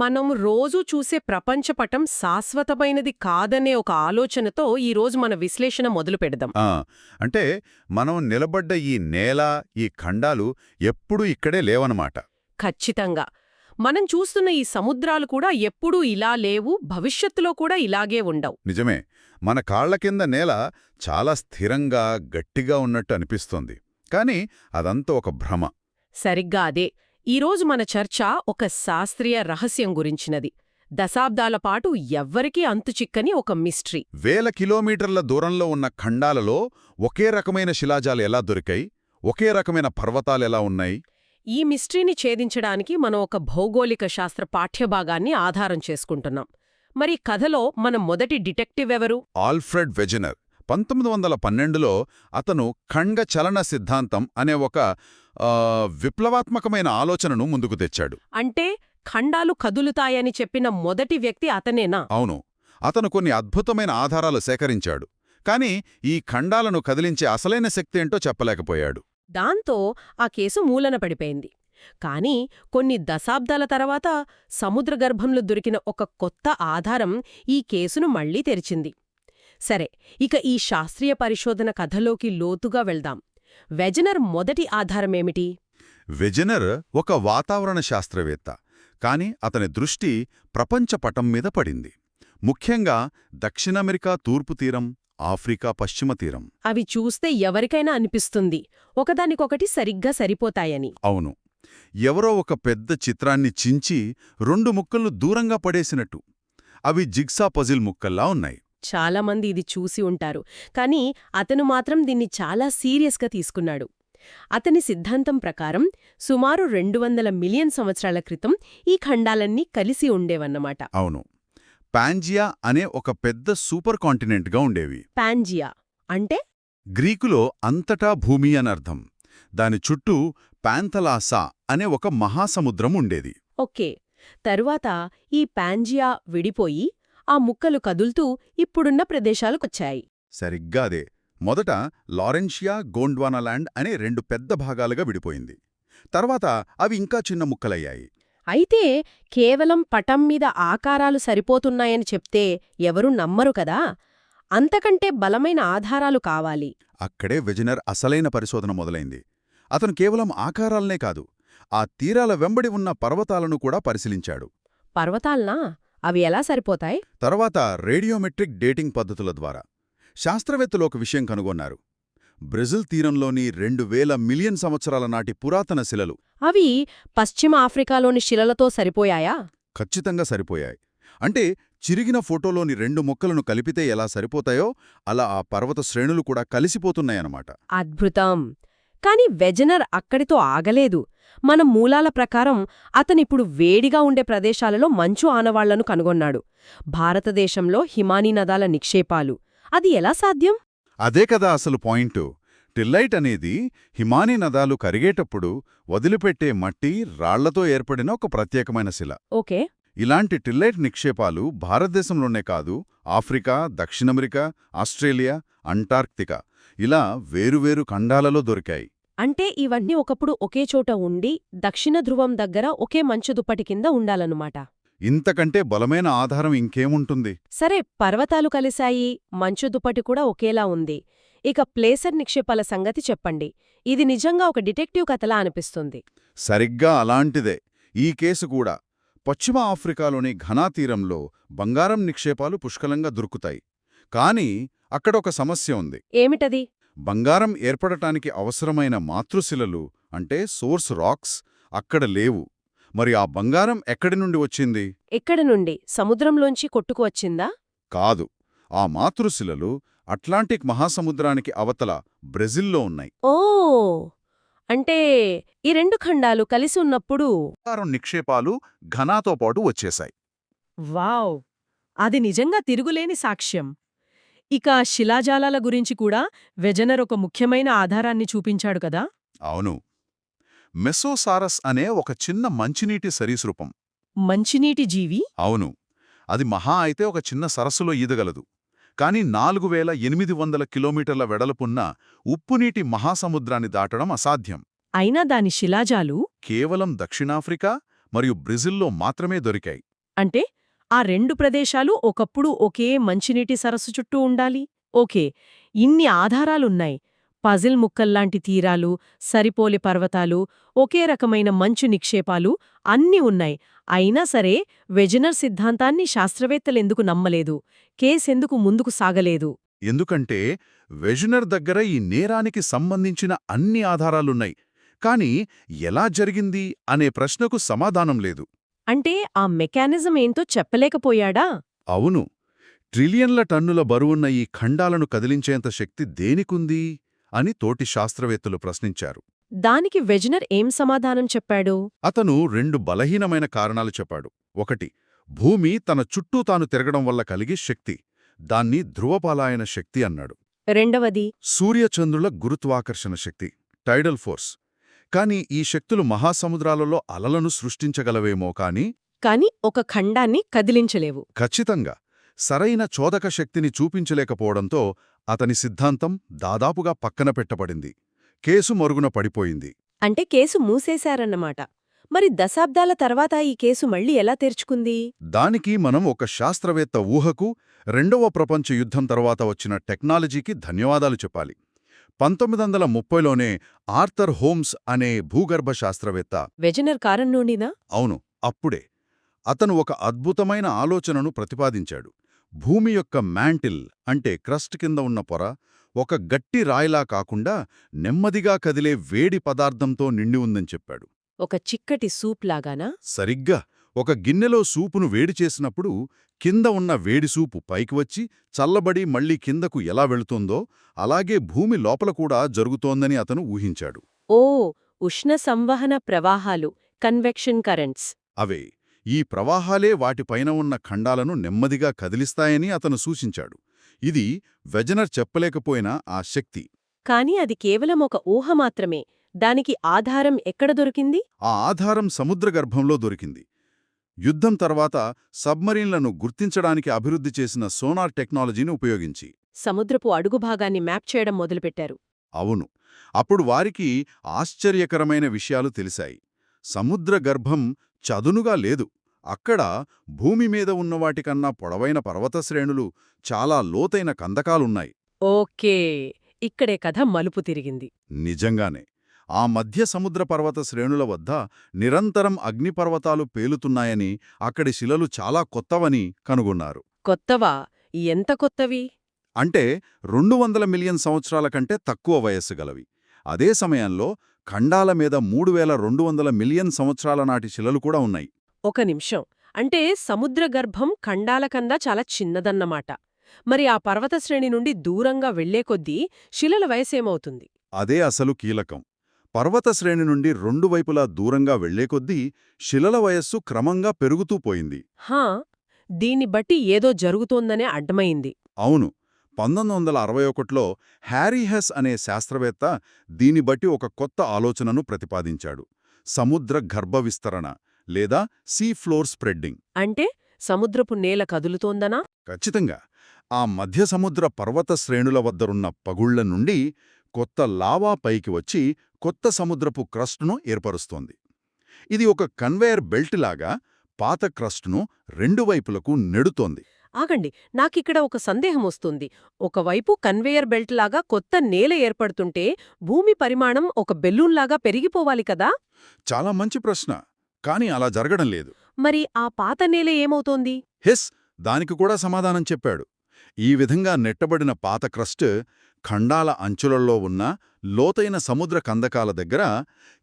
మనం రోజు చూసే ప్రపంచపటం శాశ్వతమైనది కాదనే ఒక ఆలోచనతో ఈరోజు మన విశ్లేషణ మొదలు పెడదాం. అంటే మనం నిలబడ్డ ఈ నేల ఈ ఖండాలు ఎప్పుడూ ఇక్కడే లేవనమాట. ఖచ్చితంగా. మనం చూస్తున్న ఈ సముద్రాలు కూడా ఎప్పుడూ ఇలా లేవు భవిష్యత్తులో కూడా ఇలాగే ఉండవు. నిజమే. మన కాళ్ళ కింద నేల చాలా స్థిరంగా గట్టిగా ఉన్నట్టు అనిపిస్తోంది. కానీ అదంతా ఒక భ్రమ. సరిగ్గా అదే. ఈరోజు మన చర్చ ఒక శాస్త్రీయ రహస్యం గురించినది. దశాబ్దాల పాటు ఎవ్వరికీ అంతుచిక్కని ఒక మిస్ట్రీ. వేల కిలోమీటర్ల దూరంలో ఉన్న ఖండాలలో ఒకే రకమైన శిలాజాలు ఎలా దొరికాయి? ఒకే రకమైన పర్వతాలు ఎలా ఉన్నాయి? ఈ మిస్ట్రీని ఛేదించడానికి మనం ఒక భౌగోళిక శాస్త్ర పాఠ్యభాగాన్ని ఆధారం చేసుకుంటున్నాం. మరి కథలో మన మొదటి డిటెక్టివ్ ఎవరు? Alfred Wegener. పంతొమ్మిది వందల పన్నెండులో అతను ఖండ చలన సిద్ధాంతం అనే ఒక విప్లవాత్మకమైన ఆలోచనను ముందుకు తెచ్చాడు. అంటే ఖండాలు కదులుతాయని చెప్పిన మొదటి వ్యక్తి అతనేనా? అవును. అతను కొన్ని అద్భుతమైన ఆధారాలు సేకరించాడు. కాని ఈ ఖండాలను కదిలించే అసలైన శక్తి ఏంటో చెప్పలేకపోయాడు. దాంతో ఆ కేసు మూలన పడిపోయింది. కానీ కొన్ని దశాబ్దాల తర్వాత సముద్రగర్భంలో దొరికిన ఒక కొత్త ఆధారం ఈ కేసును మళ్ళీ తెరిచింది. సరే ఇక ఈ శాస్త్రీయ పరిశోధన కథలోకి లోతుగా వెళ్దాం. వెజనర్ మొదటి ఆధారమేమిటి? వెజనర్ ఒక వాతావరణ శాస్త్రవేత్త కాని అతని దృష్టి ప్రపంచ పటం మీద పడింది. ముఖ్యంగా దక్షిణామెరికా తూర్పు తీరం ఆఫ్రికా పశ్చిమ తీరం. అవి చూస్తే ఎవరికైనా అనిపిస్తుంది ఒకదానికొకటి సరిగ్గా సరిపోతాయని. అవును ఎవరో ఒక పెద్ద చిత్రాన్ని చించి రెండు ముక్కలను దూరంగా పడేసినట్టు. అవి జిగ్సా పజిల్ ముక్కల్లా ఉన్నాయి. చాలామంది ఇది చూసి ఉంటారు. కానీ అతను మాత్రం దీన్ని చాలా సీరియస్గా తీసుకున్నాడు. అతని సిద్ధాంతం ప్రకారం సుమారు రెండు వందల మిలియన్ సంవత్సరాల క్రితం ఈ ఖండాలన్నీ కలిసి ఉండేవన్నమాట. అవును. పాంజియా అనే ఒక పెద్ద సూపర్ కాంటినెంట్గా ఉండేవి. పాంజియా అంటే? గ్రీకులో అంతటా భూమి అనర్థం దాని చుట్టూ పాంథలాసా అనే ఒక మహాసముద్రం ఉండేది. ఓకే. తరువాత ఈ పాంజియా విడిపోయి ఆ ముక్కలు కదులుతూ ఇప్పుడున్న ప్రదేశాలకొచ్చాయి. సరిగ్గా అదే. మొదట లారెన్షియా గోండ్వానాలాండ్ అనే రెండు పెద్ద భాగాలుగా విడిపోయింది. తర్వాత అవి ఇంకా చిన్న ముక్కలయ్యాయి. అయితే కేవలం పటం మీద ఆకారాలు సరిపోతున్నాయని చెప్తే ఎవరూ నమ్మరు కదా? అంతకంటే బలమైన ఆధారాలు కావాలి. అక్కడే వెజనర్ అసలైన పరిశోధన మొదలైంది. అతను కేవలం ఆకారాలనే కాదు ఆ తీరాల వెంబడి ఉన్న పర్వతాలను కూడా పరిశీలించాడు. పర్వతాల్నా? అవి ఎలా సరిపోతాయి? తర్వాత రేడియోమెట్రిక్ డేటింగ్ పద్ధతుల ద్వారా. శాస్త్రవేత్తలు ఒక విషయం కనుగొన్నారు. బ్రెజిల్ తీరంలోని రెండు వేల మిలియన్ సంవత్సరాల నాటి పురాతన శిలలు. అవి పశ్చిమ ఆఫ్రికాలోని శిలలతో సరిపోయాయా? ఖచ్చితంగా సరిపోయాయి. అంటే చిరిగిన ఫోటోలోని రెండు మొక్కలను కలిపితే ఎలా సరిపోతాయో అలా ఆ పర్వత శ్రేణులు కూడా కలిసిపోతున్నాయన్నమాట. అద్భుతం! కాని వెజనర్ అక్కడితో ఆగలేదు. మన మూలాల ప్రకారం అతనిప్పుడు వేడిగా ఉండే ప్రదేశాలలో మంచు ఆనవాళ్ళను కనుగొన్నాడు. భారతదేశంలో హిమానీ నదాల నిక్షేపాలు. అది ఎలా సాధ్యం? అదే కదా అసలు పాయింటు. టిల్లైట్ అనేది హిమానీ నదాలు కరిగేటప్పుడు వదిలిపెట్టే మట్టి రాళ్ళతో ఏర్పడిన ఒక ప్రత్యేకమైన శిల. ఓకే. ఇలాంటి టిల్లైట్ నిక్షేపాలు భారతదేశంలోనే కాదు ఆఫ్రికా దక్షిణామెరికా ఆస్ట్రేలియా అంటార్క్తికా ఇలా వేరువేరు ఖండాలలో దొరికాయి. అంటే ఇవన్నీ ఒకప్పుడు ఒకే చోట ఉండి దక్షిణ ధ్రువం దగ్గర ఒకే మంచు దుప్పటి కింద ఉండాలన్నమాట. ఇంతకంటే బలమైన ఆధారం ఇంకేముంటుంది? సరే పర్వతాలు కలిశాయి మంచు దుప్పటి కూడా ఒకేలా ఉంది. ఇక ప్లేసర్ నిక్షేపాల సంగతి చెప్పండి. ఇది నిజంగా ఒక డిటెక్టివ్ కథలా అనిపిస్తుంది. సరిగ్గా అలాంటిదే. ఈ కేసు కూడా. పశ్చిమ ఆఫ్రికాలోని ఘనా తీరంలో బంగారం నిక్షేపాలు పుష్కలంగా దొరుకుతాయి. కానీ అక్కడ ఒక సమస్య ఉంది. ఏమిటది? బంగారం ఏర్పడటానికి అవసరమైన మాతృశిలలు అంటే సోర్స్ రాక్స్ అక్కడ లేవు. మరి ఆ బంగారం ఎక్కడి నుండి వచ్చింది? ఎక్కడి నుండి? సముద్రంలోంచి కొట్టుకువచ్చిందా కాదు. ఆ మాతృశిలలు అట్లాంటిక్ మహాసముద్రానికి అవతల బ్రెజిల్లో ఉన్నాయి. ఓ! అంటే ఈ రెండు ఖండాలు కలిసి ఉన్నప్పుడు బంగారం నిక్షేపాలు ఘనాతో పాటు వచ్చేశాయి. వావ్! అది నిజంగా తిరుగులేని సాక్ష్యం. ఇక శిలాజాలాల గురించి కూడా వెజనర్ ఒక ముఖ్యమైన ఆధారాన్ని చూపించాడు కదా? అవును. మెసోసారస్ అనే ఒక చిన్న మంచినీటి సరీసృపం. మంచినీటి జీవి? అవును. అది మహా అయితే ఒక చిన్న సరస్సులో ఈదగలదు. కాని నాలుగు వేల ఎనిమిది వందల కిలోమీటర్ల వెడల్పున్న ఉప్పునీటి మహాసముద్రాన్ని దాటడం అసాధ్యం. అయినా దాని శిలాజాలు? కేవలం దక్షిణాఫ్రికా మరియు బ్రెజిల్లో మాత్రమే దొరికాయి. అంటే ఆ రెండు ప్రదేశాలు ఒకప్పుడు ఒకే మంచినీటి సరస్సు చుట్టూ ఉండాలి. ఓకే ఇన్ని ఆధారాలున్నాయి. పజిల్ ముక్కల్లాంటి తీరాలు సరిపోలి పర్వతాలు ఒకే రకమైన మంచు నిక్షేపాలు అన్నీ ఉన్నాయి. అయినా సరే వెజనర్ సిద్ధాంతాన్ని శాస్త్రవేత్తలెందుకు నమ్మలేదు? కేసెందుకు ముందుకు సాగలేదు? ఎందుకంటే వెజినర్ దగ్గర ఈ నేరానికి సంబంధించిన అన్ని ఆధారాలున్నాయి. కాని ఎలా జరిగింది అనే ప్రశ్నకు సమాధానం లేదు. అంటే ఆ మెకానిజం ఏంటో చెప్పలేకపోయాడా? అవును. ట్రిలియన్ల టన్నుల బరువున్న ఈ ఖండాలను కదిలించేంత శక్తి దేనికుంది? అని తోటి శాస్త్రవేత్తలు ప్రశ్నించారు. దానికి వెజనర్ ఏం సమాధానం చెప్పాడు? అతను రెండు బలహీనమైన కారణాలు చెప్పాడు. ఒకటి భూమి తన చుట్టూ తాను తిరగడం వల్ల కలిగే శక్తి. దాన్ని ధ్రువపాలాయన శక్తి అన్నాడు. రెండవది సూర్యచంద్రుల గురుత్వాకర్షణ శక్తి. టైడల్ ఫోర్స్ కాని ఈ శక్తులు మహాసముద్రాలలో అలలను సృష్టించగలవేమో కాని కాని ఒక ఖండాన్ని కదిలించలేవు. ఖచ్చితంగా సరైన చోదక శక్తిని చూపించలేకపోవడంతో అతని సిద్ధాంతం దాదాపుగా పక్కన పెట్టబడింది. కేసు మరుగున పడిపోయింది. అంటే కేసు మూసేశారన్నమాట. మరి దశాబ్దాల తర్వాత ఈ కేసు మళ్ళీ ఎలా తెరుచుకుంది? దానికి మనం ఒక శాస్త్రవేత్త ఊహకు రెండవ ప్రపంచ యుద్ధం తర్వాత వచ్చిన టెక్నాలజీకి ధన్యవాదాలు చెప్పాలి. పంతొమ్మిది వందల ముప్పైలోనే ఆర్థర్ హోమ్స్ అనే భూగర్భ శాస్త్రవేత్త వెజనర్ కారణంలోనినా అవును అప్పుడే. అతను ఒక అద్భుతమైన ఆలోచనను ప్రతిపాదించాడు. భూమి యొక్క మ్యాంటిల్ అంటే క్రస్ట్ కింద ఉన్న పొర ఒక గట్టి రాయిలా కాకుండా నెమ్మదిగా కదిలే వేడి పదార్థంతో నిండి ఉందని చెప్పాడు. ఒక చిక్కటి సూప్ లాగానా? సరిగ్గా. ఒక గిన్నెలో సూపును వేడి చేసినప్పుడు కింద ఉన్న వేడి సూపు పైకి వచ్చి చల్లబడి మళ్ళీ కిందకు ఎలా వెళుతుందో అలాగే భూమి లోపల కూడా జరుగుతోందని అతను ఊహించాడు. ఓ ఉష్ణ సంవహన ప్రవాహాలు కన్వెక్షన్ కరెంట్స్. అవే ఈ ప్రవాహాలే వాటిపైన ఉన్న ఖండాలను నెమ్మదిగా కదిలిస్తాయని అతను సూచించాడు. ఇది వెజనర్ చెప్పలేకపోయినా ఆ శక్తి. కాని అది కేవలం ఒక ఊహ మాత్రమే. దానికి ఆధారం ఎక్కడ దొరికింది? ఆ ఆధారం సముద్రగర్భంలో దొరికింది. యుద్ధం తర్వాత సబ్మరీన్లను గుర్తించడానికి అభివృద్ధి చేసిన సోనార్ టెక్నాలజీని ఉపయోగించి. సముద్రపు అడుగు భాగాన్ని మ్యాప్ చేయడం మొదలుపెట్టారు. అవును. అప్పుడు వారికి ఆశ్చర్యకరమైన విషయాలు తెలిసాయి. సముద్ర గర్భం చదునుగా లేదు. అక్కడ భూమి మీద ఉన్నవాటికన్నా పొడవైన పర్వత శ్రేణులు చాలా లోతైన కందకాలున్నాయి. ఓకే. ఇక్కడే కథ మలుపు తిరిగింది. నిజంగానే. ఆ మధ్య సముద్ర పర్వత శ్రేణుల వద్ద నిరంతరం అగ్నిపర్వతాలు పేలుతున్నాయని అక్కడి శిలలు చాలా కొత్తవని కనుగొన్నారు. కొత్తవా? ఎంత కొత్తవి? అంటే రెండు వందల మిలియన్ సంవత్సరాల కంటే తక్కువ వయస్సు గలవి. అదే సమయంలో ఖండాల మీద మూడు వేల రెండు వందల మిలియన్ సంవత్సరాల నాటి శిలలు కూడా ఉన్నాయి. ఒక నిమిషం. అంటే సముద్ర గర్భం ఖండాల కన్నా చాలా చిన్నదన్నమాట. మరి ఆ పర్వత శ్రేణి నుండి దూరంగా వెళ్ళే కొద్దీ శిలల వయసేమవుతుంది అదే అసలు కీలకం. పర్వత శ్రేణి నుండి రెండు వైపులా దూరంగా వెళ్ళే కొద్దీ శిలల వయస్సు క్రమంగా పెరుగుతూ పోయింది. హా దీన్ని బట్టి ఏదో జరుగుతోందనే అడ్డమైంది అవును పంతొమ్మిది వందల అరవై ఒకటిలో హ్యారీ హెస్ అనే శాస్త్రవేత్త దీని బట్టి ఒక కొత్త ఆలోచనను ప్రతిపాదించాడు. సముద్ర గర్భ విస్తరణ లేదా సీ ఫ్లోర్ స్ప్రెడ్డింగ్. అంటే సముద్రపు నేల కదులుతోందనా? ఖచ్చితంగా. ఆ మధ్య సముద్ర పర్వత శ్రేణుల వద్దరున్న పగుళ్ళ నుండి కొత్త లావా పైకి వచ్చి కొత్త సముద్రపు క్రస్టును ఏర్పరుస్తోంది. ఇది ఒక కన్వేయర్ బెల్ట్ లాగా పాత క్రస్టును రెండు వైపులకు నెడుతోంది. ఆగండి నాకిక్కడ ఒక సందేహం వస్తుంది. ఒకవైపు కన్వేయర్ బెల్ట్ లాగా కొత్త నేల ఏర్పడుతుంటే భూమి పరిమాణం ఒక బెలూన్లాగా పెరిగిపోవాలి కదా? చాలా మంచి ప్రశ్న కానీ అలా జరగడం లేదు. మరి ఆ పాత నేల ఏమవుతోంది? హెస్ దానికి కూడా సమాధానం చెప్పాడు. ఈ విధంగా నెట్టబడిన పాత క్రస్ట్ ఖండాల అంచులలో ఉన్న లోతైన సముద్ర కందకాల దగ్గర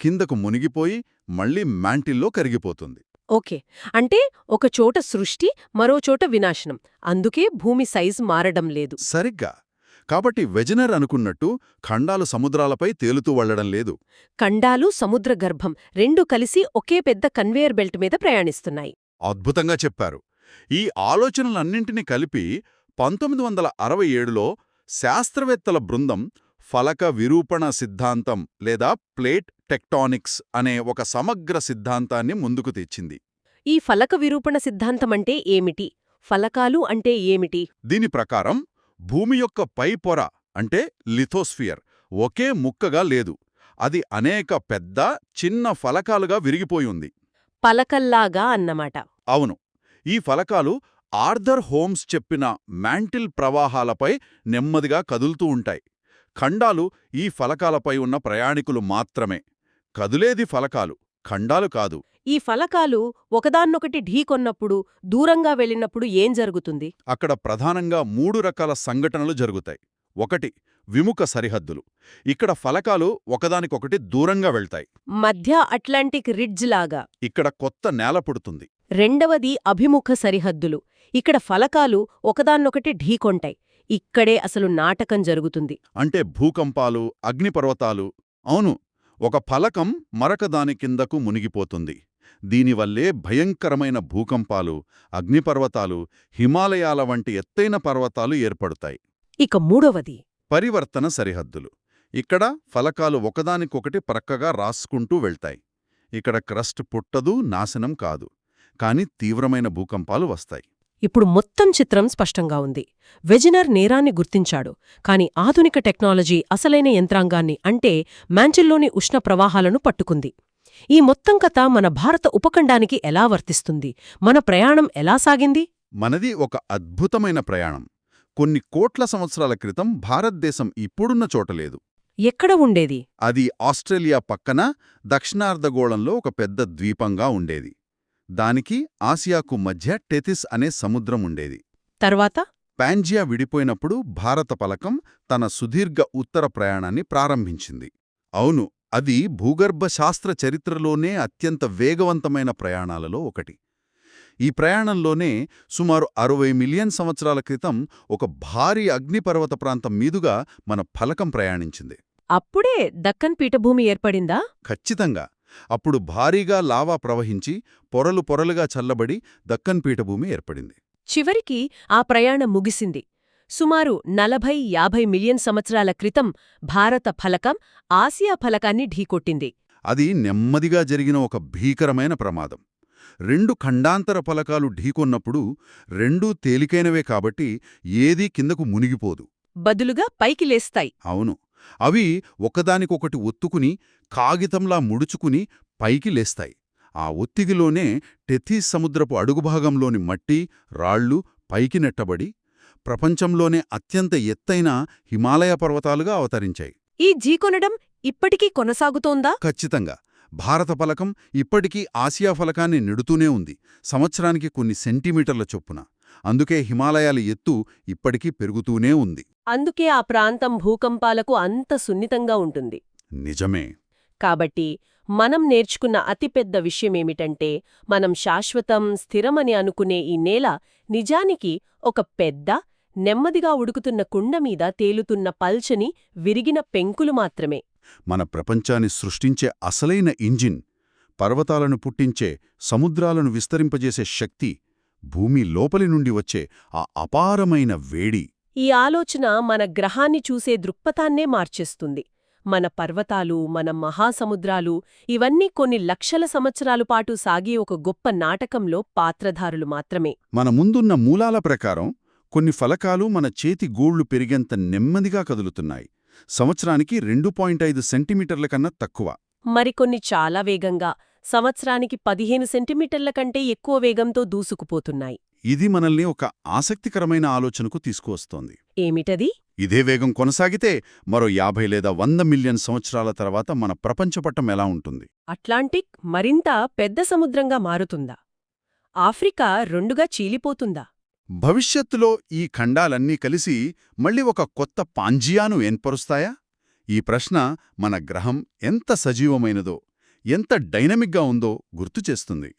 కిందకు మునిగిపోయి మళ్ళీ మ్యాంటిల్లో కరిగిపోతుంది. ఓకే. అంటే ఒక చోట సృష్టి మరో చోట వినాశనం. అందుకే భూమి సైజు మారడం లేదు. సరిగ్గా. కాబట్టి వెజనర్ అనుకున్నట్టు ఖండాలు సముద్రాలపై తేలుతూ వెళ్ళడం లేదు. ఖండాలు సముద్ర గర్భం రెండు కలిసి ఒకే పెద్ద కన్వేయర్ బెల్ట్ మీద ప్రయాణిస్తున్నాయి. అద్భుతంగా చెప్పారు. ఈ ఆలోచనలన్నింటినీ కలిపి పంతొమ్మిది వందల అరవై ఏడులో శాస్త్రవేత్తల బృందం ఫలక విరూపణ సిద్ధాంతం లేదా ప్లేట్ టెక్టానిక్స్ అనే ఒక సమగ్ర సిద్ధాంతాన్ని ముందుకు తెచ్చింది. ఈ ఫలక విరూపణ సిద్ధాంతమంటే ఏమిటి? ఫలకాలు అంటే ఏమిటి? దీని ప్రకారం భూమి యొక్క పై పొర అంటే లిథోస్ఫియర్ ఒకే ముక్కగా లేదు. అది అనేక పెద్ద చిన్న ఫలకాలుగా విరిగిపోయి ఉంది. పలకల్లాగా అన్నమాట. అవును. ఈ ఫలకాలు ఆర్థర్ హోమ్స్ చెప్పిన మ్యాంటిల్ ప్రవాహాలపై నెమ్మదిగా కదులుతూ ఉంటాయి. ఖండాలు ఈ ఫలకాలపై ఉన్న ప్రయాణికులు మాత్రమే. కదులేది ఫలకాలు ఖండాలు కాదు. ఈ ఫలకాలు ఒకదాన్నొకటి ఢీకొన్నప్పుడు దూరంగా వెళ్ళినప్పుడు ఏం జరుగుతుంది? అక్కడ ప్రధానంగా మూడు రకాల సంఘటనలు జరుగుతాయి. ఒకటి విముఖ సరిహద్దులు. ఇక్కడ ఫలకాలు ఒకదానికొకటి దూరంగా వెళ్తాయి. మధ్య అట్లాంటిక్ రిడ్జ్ లాగా. ఇక్కడ కొత్త నేల పుడుతుంది. రెండవది అభిముఖ సరిహద్దులు. ఇక్కడ ఫలకాలు ఒకదాన్నొకటి ఢీకొంటాయి. ఇక్కడే అసలు నాటకం జరుగుతుంది. అంటే భూకంపాలు అగ్నిపర్వతాలు. అవును ఒక ఫలకం మరొక దాని కిందకు మునిగిపోతుంది. దీనివల్లే భయంకరమైన భూకంపాలు అగ్నిపర్వతాలు హిమాలయాల వంటి ఎత్తైన పర్వతాలు ఏర్పడతాయి. ఇక మూడవది. పరివర్తన సరిహద్దులు. ఇక్కడ ఫలకాలు ఒకదానికొకటి ప్రక్కగా రాసుకుంటూ వెళ్తాయి. ఇక్కడ క్రస్ట్ పుట్టదు నాశనం కాదు. కాని తీవ్రమైన భూకంపాలు వస్తాయి. ఇప్పుడు మొత్తం చిత్రం స్పష్టంగా ఉంది. వెజినర్ నేరాన్ని గుర్తించాడు. కాని ఆధునిక టెక్నాలజీ అసలైన యంత్రాంగాన్ని అంటే మ్యాంచిల్లోని ఉష్ణ ప్రవాహాలను పట్టుకుంది. ఈ మొత్తం కథ మన భారత ఉపఖండానికి ఎలా వర్తిస్తుంది? మన ప్రయాణం ఎలా సాగింది? మనది ఒక అద్భుతమైన ప్రయాణం. కొన్ని కోట్ల సంవత్సరాల క్రితం భారతదేశం ఇప్పుడున్న చోటలేదు ఎక్కడ ఉండేది? అది ఆస్ట్రేలియా పక్కన దక్షిణార్ధగోళంలో ఒక పెద్ద ద్వీపంగా ఉండేది. దానికి ఆసియాకు మధ్య టెతిస్ అనే సముద్రం ఉండేది తర్వాత? పాంజియా విడిపోయినప్పుడు భారత పలకం తన సుదీర్ఘ ఉత్తర ప్రయాణాన్ని ప్రారంభించింది. అవును అది భూగర్భ శాస్త్ర చరిత్రలోనే అత్యంత వేగవంతమైన ప్రయాణాలలో ఒకటి. ఈ ప్రయాణంలోనే సుమారు అరవై మిలియన్ సంవత్సరాల క్రితం ఒక భారీ అగ్నిపర్వత ప్రాంతం మీదుగా మన ఫలకం ప్రయాణించింది. అప్పుడే దక్కన్ పీఠభూమి ఏర్పడిందా? ఖచ్చితంగా. అప్పుడు భారీగా లావా ప్రవహించి పొరలు పొరలుగా చల్లబడి దక్కన్ పీఠభూమి ఏర్పడింది. చివరికి ఆ ప్రయాణం ముగిసింది. సుమారు నలభై యాభై మిలియన్ సంవత్సరాల క్రితం భారత ఫలకం ఆసియా ఫలకాన్ని ఢీకొట్టింది. అది నెమ్మదిగా జరిగిన ఒక భీకరమైన ప్రమాదం. రెండు ఖండాంతర ఫలకాలు ఢీకొన్నప్పుడు రెండూ తేలికైనవే కాబట్టి ఏదీ కిందకు మునిగిపోదు. బదులుగా పైకి లేస్తాయి. అవును. అవి ఒకదానికొకటి ఒత్తుకుని కాగితంలా ముడుచుకుని పైకి లేస్తాయి. ఆ ఒత్తిగిలోనే టెథీస్ సముద్రపు అడుగుభాగంలోని మట్టి రాళ్ళు పైకి నెట్టబడి ప్రపంచంలోనే అత్యంత ఎత్తైన హిమాలయ పర్వతాలుగా అవతరించాయి. ఈ జీకొనడం ఇప్పటికీ కొనసాగుతోందా? ఖచ్చితంగా. భారత ఫలకం ఇప్పటికీ ఆసియా ఫలకాన్ని నెడుతూనే ఉంది. సంవత్సరానికి కొన్ని సెంటీమీటర్ల చొప్పున. అందుకే హిమాలయాల ఎత్తు ఇప్పటికీ పెరుగుతూనే ఉంది. అందుకే ఆ ప్రాంతం భూకంపాలకు అంత సున్నితంగా ఉంటుంది. నిజమే. కాబట్టి మనం నేర్చుకున్న అతిపెద్ద విషయమేమిటంటే మనం శాశ్వతం స్థిరమని అనుకునే ఈ నేల నిజానికి ఒక పెద్ద నెమ్మదిగా ఉడుకుతున్న కుండ మీద తేలుతున్న పల్చని విరిగిన పెంకులు మాత్రమే. మన ప్రపంచాన్ని సృష్టించే అసలైన ఇంజిన్ పర్వతాలను పుట్టించే సముద్రాలను విస్తరింపజేసే శక్తి భూమి లోపలి నుండి వచ్చే ఆ అపారమైన వేడి. ఈ ఆలోచన మన గ్రహాన్ని చూసే దృక్పథాన్నే మార్చేస్తుంది. మన పర్వతాలు మన మహాసముద్రాలు ఇవన్నీ కొన్ని లక్షల సంవత్సరాలు పాటు సాగే ఒక గొప్ప నాటకంలో పాత్రధారులు మాత్రమే. మన ముందున్న మూలాల ప్రకారం కొన్ని ఫలకాలు మన చేతి గూళ్ళు పెరిగేంత నెమ్మదిగా కదులుతున్నాయి. సంవత్సరానికి రెండు పాయింట్ ఐదు సెంటీమీటర్ల కన్నా తక్కువ. మరికొన్ని చాలా వేగంగా సంవత్సరానికి పదిహేను సెంటీమీటర్ల కంటే ఎక్కువ వేగంతో దూసుకుపోతున్నాయి. ఇది మనల్ని ఒక ఆసక్తికరమైన ఆలోచనకు తీసుకువస్తోంది. ఏమిటది? ఇదే వేగం కొనసాగితే మరో యాభై లేదా వంద మిలియన్ సంవత్సరాల తర్వాత మన ప్రపంచపట్టం ఎలా ఉంటుంది? అట్లాంటిక్ మరింత పెద్ద సముద్రంగా మారుతుందా? ఆఫ్రికా రెండుగా చీలిపోతుందా? భవిష్యత్తులో ఈ ఖండాలన్నీ కలిసి మళ్ళీ ఒక కొత్త పాంజియాను ఏర్పరుస్తాయా? ఈ ప్రశ్న మన గ్రహం ఎంత సజీవమైనదో ఎంత డైనమిక్గా ఉందో గుర్తుచేస్తుంది